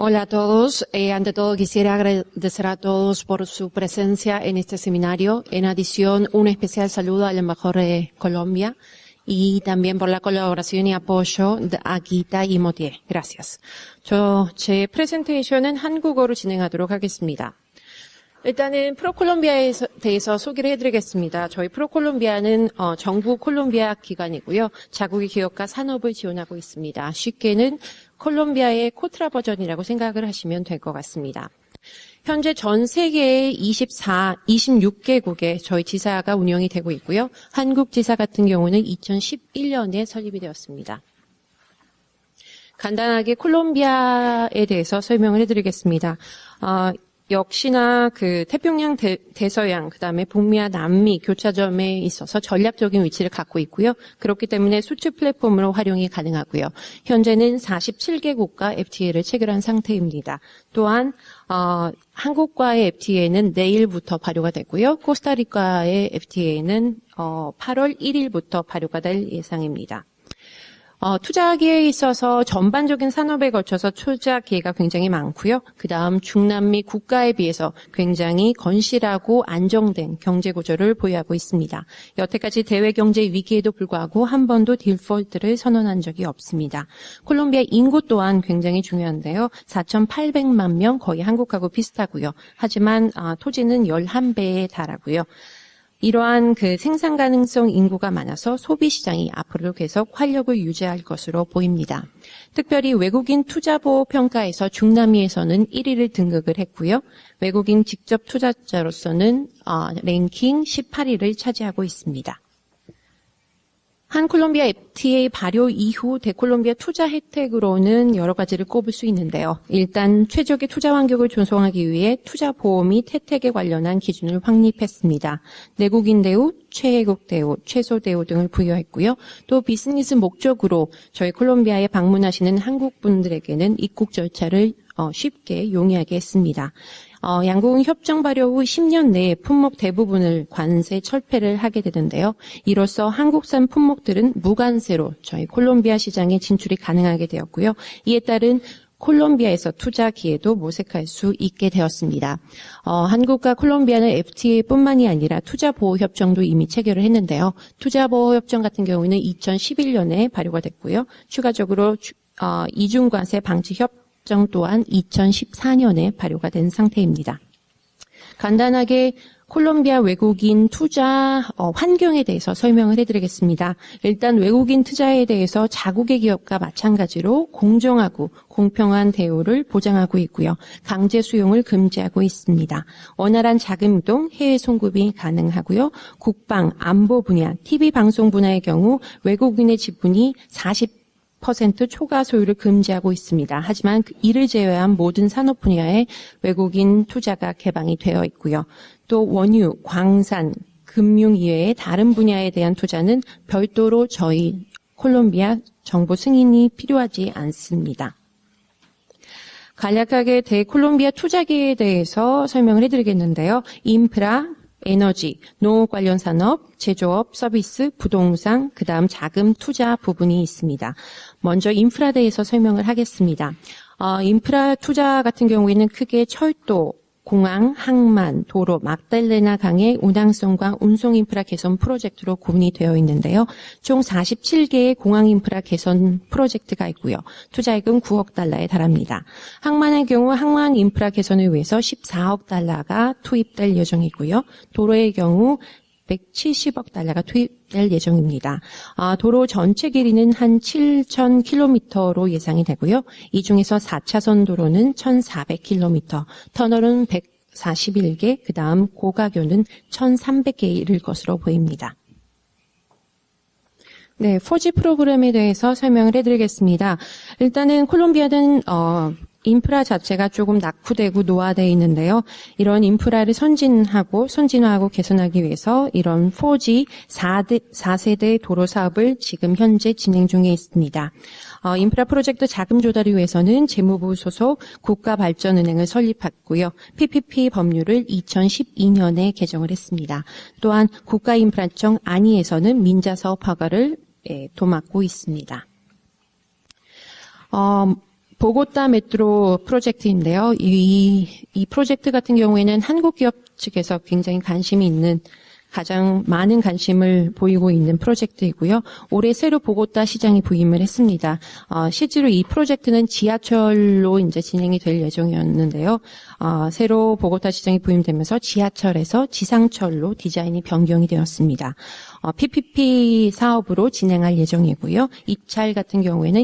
Hola a todos. Eh, ante todo quisiera agradecer a todos por su presencia en este seminario. En adición, un especial saludo al embajador de Colombia y también por la colaboración y apoyo a Gita y Motier. Gracias. 저, 제 프레젠테이션은 한국어로 진행하도록 하겠습니다. 일단은 프로콜롬비아에 대해서 소개를 해드리겠습니다. 저희 프로콜롬비아는 어, 정부 콜롬비아 기관이고요. 자국의 기업과 산업을 지원하고 있습니다. 쉽게는 콜롬비아의 코트라 버전이라고 생각을 하시면 될 것 같습니다. 현재 전 세계의 24, 26개국에 저희 지사가 운영이 되고 있고요. 한국 지사 같은 경우는 2011년에 설립이 되었습니다. 간단하게 콜롬비아에 대해서 설명을 해드리겠습니다. 어, 역시나 그 태평양 대, 서양 그다음에 북미와 남미 교차점에 있어서 전략적인 위치를 갖고 있고요. 그렇기 때문에 수출 플랫폼으로 활용이 가능하고요. 현재는 47개국과 FTA를 체결한 상태입니다. 또한 어, 한국과의 FTA는 내일부터 발효가 되고요. 코스타리카의 FTA는 어, 8월 1일부터 발효가 될 예상입니다. 어, 투자하기에 있어서 전반적인 산업에 걸쳐서 투자 기회가 굉장히 많고요. 그 다음 중남미 국가에 비해서 굉장히 건실하고 안정된 경제 구조를 보유하고 있습니다. 여태까지 대외 경제 위기에도 불구하고 한 번도 딜폴트를 선언한 적이 없습니다. 콜롬비아 인구 또한 굉장히 중요한데요. 4,800만 명 거의 한국하고 비슷하고요. 하지만 아, 토지는 11배에 달하고요. 이러한 그 생산 가능성 인구가 많아서 소비 시장이 앞으로 계속 활력을 유지할 것으로 보입니다. 특별히 외국인 투자 보호 평가에서 중남미에서는 1위를 등극을 했고요. 외국인 직접 투자자로서는 어, 랭킹 18위를 차지하고 있습니다. 한 콜롬비아 FTA 발효 이후 대콜롬비아 투자 혜택으로는 여러 가지를 꼽을 수 있는데요. 일단 최적의 투자 환경을 조성하기 위해 투자 보호 및 혜택에 관련한 기준을 확립했습니다. 내국인 대우, 최애국 대우, 최소 대우 등을 부여했고요. 또 비즈니스 목적으로 저희 콜롬비아에 방문하시는 한국 분들에게는 입국 절차를 어, 쉽게 용이하게 했습니다. 어, 양국은 협정 발효 후 10년 내에 품목 대부분을 관세 철폐를 하게 되는데요. 이로써 한국산 품목들은 무관세로 저희 콜롬비아 시장에 진출이 가능하게 되었고요. 이에 따른 콜롬비아에서 투자 기회도 모색할 수 있게 되었습니다. 어, 한국과 콜롬비아는 FTA뿐만이 아니라 투자 보호 협정도 이미 체결을 했는데요. 투자 보호 협정 같은 경우는 2011년에 발효가 됐고요. 추가적으로 어, 이중관세 방지 협 협정 또한 2014년에 발효가 된 상태입니다. 간단하게 콜롬비아 외국인 투자 어, 환경에 대해서 설명을 해드리겠습니다. 일단 외국인 투자에 대해서 자국의 기업과 마찬가지로 공정하고 공평한 대우를 보장하고 있고요. 강제 수용을 금지하고 있습니다. 원활한 자금 이동, 해외 송급이 가능하고요. 국방, 안보 분야, TV 방송 분야의 경우 외국인의 지분이 40 퍼센트 초과 소유를 금지하고 있습니다. 하지만 그 이를 제외한 모든 산업 분야에 외국인 투자가 개방이 되어 있고요. 또 원유, 광산, 금융 이외의 다른 분야에 대한 투자는 별도로 저희 콜롬비아 정부 승인이 필요하지 않습니다. 간략하게 대콜롬비아 투자기에 대해서 설명을 해드리겠는데요. 인프라, 에너지, 농업 관련 산업, 제조업, 서비스, 부동산, 그 다음 자금 투자 부분이 있습니다. 먼저 인프라 대해서 설명을 하겠습니다. 어, 인프라 투자 같은 경우에는 크게 철도, 공항, 항만, 도로, 막달레나 강의 운항성과 운송 인프라 개선 프로젝트로 구분이 되어 있는데요. 총 47개의 공항 인프라 개선 프로젝트가 있고요. 투자액은 9억 달러에 달합니다. 항만의 경우 항만 인프라 개선을 위해서 14억 달러가 투입될 예정이고요. 도로의 경우 170억 달러가 투입될 예정입니다. 아, 도로 전체 길이는 한 7,000km로 예상이 되고요. 이 중에서 4차선 도로는 1,400km, 터널은 141개, 그 다음 고가교는 1,300개 이를 것으로 보입니다. 네, 4G 프로그램에 대해서 설명을 해드리겠습니다. 일단은 콜롬비아는 어, 인프라 자체가 조금 낙후되고 노화되어 있는데요. 이런 인프라를 선진하고 선진화하고 개선하기 위해서 이런 4G 4대, 4세대 도로 사업을 지금 현재 진행 중에 있습니다. 어, 인프라 프로젝트 자금 조달을 위해서는 재무부 소속 국가발전은행을 설립했고요. PPP 법률을 2012년에 개정을 했습니다. 또한 국가인프라청 안위에서는 민자 사업 허가를 예, 도맡고 있습니다. 어, 보고따 메트로 프로젝트인데요. 이, 이 프로젝트 같은 경우에는 한국 기업 측에서 굉장히 관심이 있는 가장 많은 관심을 보이고 있는 프로젝트이고요. 올해 새로 보고따 시장이 부임을 했습니다. 어, 실제로 이 프로젝트는 지하철로 이제 진행이 될 예정이었는데요. 어, 새로 보고따 시장이 부임되면서 지하철에서 지상철로 디자인이 변경이 되었습니다. 어, PPP 사업으로 진행할 예정이고요. 입찰 같은 경우에는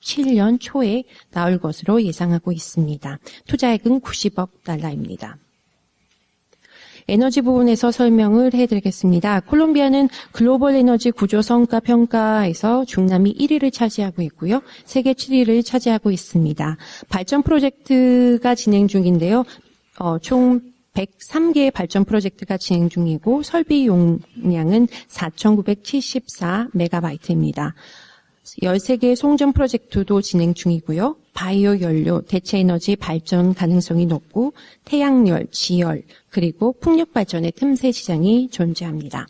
2017년 초에 나올 것으로 예상하고 있습니다. 투자액은 90억 달러입니다. 에너지 부분에서 설명을 해드리겠습니다. 콜롬비아는 글로벌 에너지 구조 성과 평가에서 중남미 1위를 차지하고 있고요. 세계 7위를 차지하고 있습니다. 발전 프로젝트가 진행 중인데요. 어, 총 103개의 발전 프로젝트가 진행 중이고 설비 용량은 4,974메가바이트입니다. 13개의 송전 프로젝트도 진행 중이고요. 바이오 연료, 대체 에너지 발전 가능성이 높고 태양열, 지열, 그리고 풍력 발전의 틈새 시장이 존재합니다.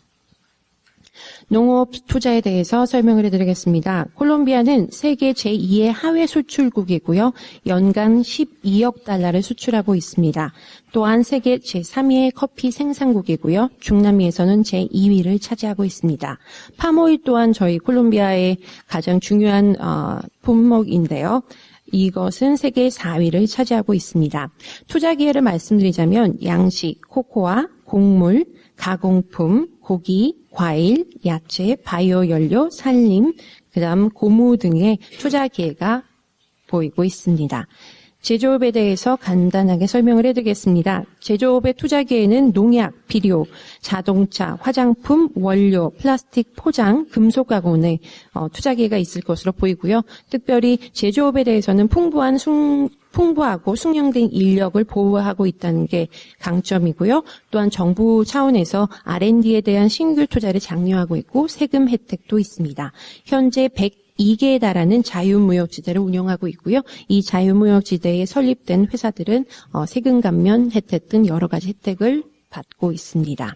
농업 투자에 대해서 설명을 해드리겠습니다. 콜롬비아는 세계 제2의 하회 수출국이고요. 연간 12억 달러를 수출하고 있습니다. 또한 세계 제3위의 커피 생산국이고요. 중남미에서는 제2위를 차지하고 있습니다. 파모일 또한 저희 콜롬비아의 가장 중요한 어, 품목인데요. 이것은 세계 4위를 차지하고 있습니다. 투자 기회를 말씀드리자면 양식, 코코아, 곡물, 가공품, 고기, 과일, 야채, 바이오 연료, 산림, 그다음 고무 등의 투자 기회가 보이고 있습니다. 제조업에 대해서 간단하게 설명을 해드리겠습니다. 제조업의 투자 기회는 농약, 비료, 자동차, 화장품, 원료, 플라스틱 포장, 금속 가공에 어, 투자 기회가 있을 것으로 보이고요. 특별히 제조업에 대해서는 풍부한 숭, 풍부하고 숙련된 인력을 보호하고 있다는 게 강점이고요. 또한 정부 차원에서 R&D에 대한 신규 투자를 장려하고 있고 세금 혜택도 있습니다. 현재 100 2개에 달하는 자유무역지대를 운영하고 있고요. 이 자유무역지대에 설립된 회사들은 어, 세금 감면 혜택 등 여러 가지 혜택을 받고 있습니다.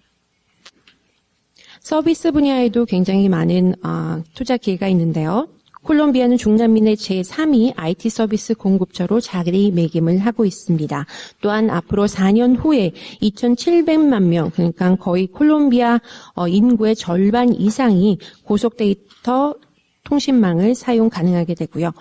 서비스 분야에도 굉장히 많은 어, 투자 기회가 있는데요. 콜롬비아는 중남미 내 제3위 IT 서비스 공급처로 자리매김을 하고 있습니다. 또한 앞으로 4년 후에 2,700만 명, 그러니까 거의 콜롬비아 어, 인구의 절반 이상이 고속 데이터 통신망을 사용 가능하게 되고요.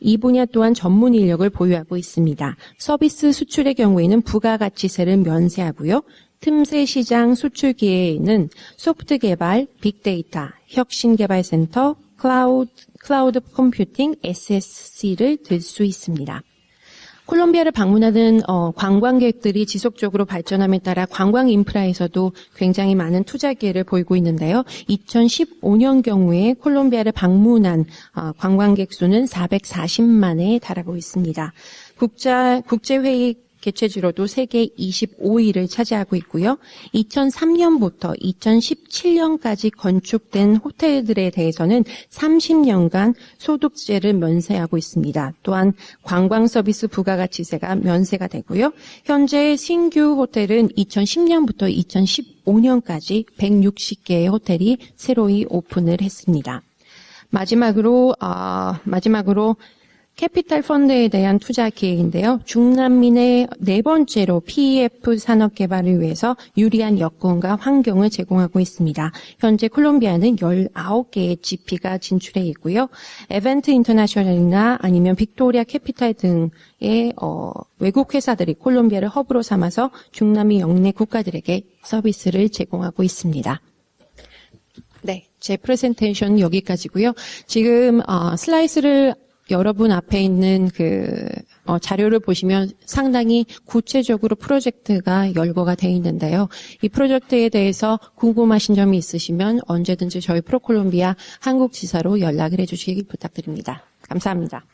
이 분야 또한 전문 인력을 보유하고 있습니다. 서비스 수출의 경우에는 부가가치세를 면세하고요. 틈새 시장 수출 기회에는 소프트 개발, 빅데이터, 혁신개발센터, 클라우드, 클라우드 컴퓨팅, SSC를 들 수 있습니다. 콜롬비아를 방문하는 어, 관광객들이 지속적으로 발전함에 따라 관광 인프라에서도 굉장히 많은 투자 기회를 보이고 있는데요. 2015년 경우에 콜롬비아를 방문한 어, 관광객 수는 440만에 달하고 있습니다. 국자 국제회의 개최지로도 세계 25위를 차지하고 있고요. 2003년부터 2017년까지 건축된 호텔들에 대해서는 30년간 소득세를 면세하고 있습니다. 또한 관광 서비스 부가가치세가 면세가 되고요. 현재 신규 호텔은 2010년부터 2015년까지 160개의 호텔이 새로이 오픈을 했습니다. 마지막으로 어, 마지막으로 캐피탈 펀드에 대한 투자 기획인데요. 중남미 내네 번째로 PEF 산업 개발을 위해서 유리한 여건과 환경을 제공하고 있습니다. 현재 콜롬비아는 19개의 GP가 진출해 있고요. 에벤트 인터내셔널이나 아니면 빅토리아 캐피탈 등의 어, 외국 회사들이 콜롬비아를 허브로 삼아서 중남미 영내 국가들에게 서비스를 제공하고 있습니다. 네, 제 프레젠테이션 여기까지고요. 지금 어, 슬라이스를 여러분 앞에 있는 그 어, 자료를 보시면 상당히 구체적으로 프로젝트가 열거가 돼 있는데요. 이 프로젝트에 대해서 궁금하신 점이 있으시면 언제든지 저희 프로콜롬비아 한국지사로 연락을 해주시기 부탁드립니다. 감사합니다.